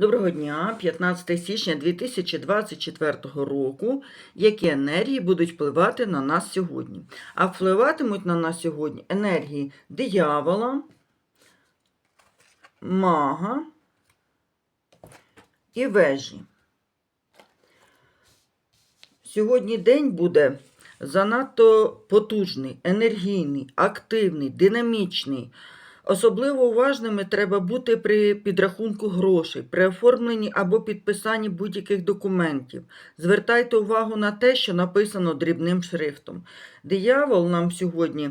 Доброго дня, 15 січня 2024 року. Які енергії будуть впливати на нас сьогодні? А впливатимуть на нас сьогодні енергії диявола, мага і вежі. Сьогодні день буде занадто потужний, енергійний, активний, динамічний. Особливо уважними треба бути при підрахунку грошей, при оформленні або підписанні будь-яких документів. Звертайте увагу на те, що написано дрібним шрифтом. Диявол нам сьогодні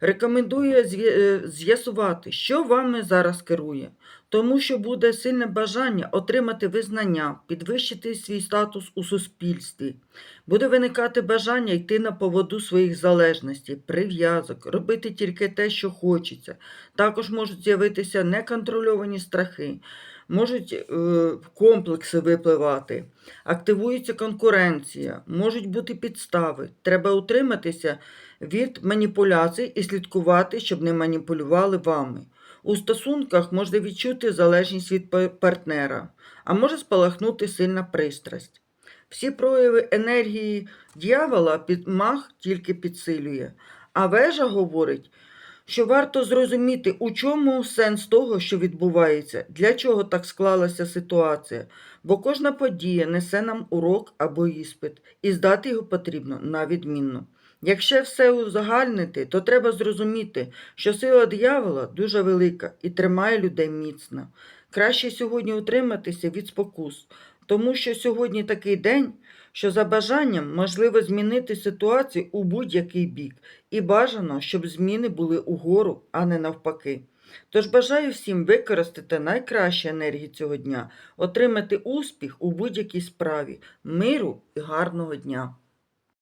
рекомендує е, з'ясувати, що вами зараз керує, тому що буде сильне бажання отримати визнання, підвищити свій статус у суспільстві. Буде виникати бажання йти на поводу своїх залежностей, прив'язок, робити тільки те, що хочеться. Також можуть з'явитися неконтрольовані страхи, можуть е, комплекси випливати, активується конкуренція, можуть бути підстави. Треба утриматися від маніпуляцій і слідкувати, щоб не маніпулювали вами. У стосунках можна відчути залежність від партнера, а може спалахнути сильна пристрасть. Всі прояви енергії дьявола під мах тільки підсилює, а вежа говорить, що варто зрозуміти, у чому сенс того, що відбувається, для чого так склалася ситуація, бо кожна подія несе нам урок або іспит, і здати його потрібно на відмінно. Якщо все узагальнити, то треба зрозуміти, що сила диявола дуже велика і тримає людей міцно. Краще сьогодні утриматися від спокус, тому що сьогодні такий день, що за бажанням можливо змінити ситуацію у будь-який бік, і бажано, щоб зміни були угору, а не навпаки. Тож бажаю всім використати найкращі енергії цього дня, отримати успіх у будь-якій справі, миру і гарного дня.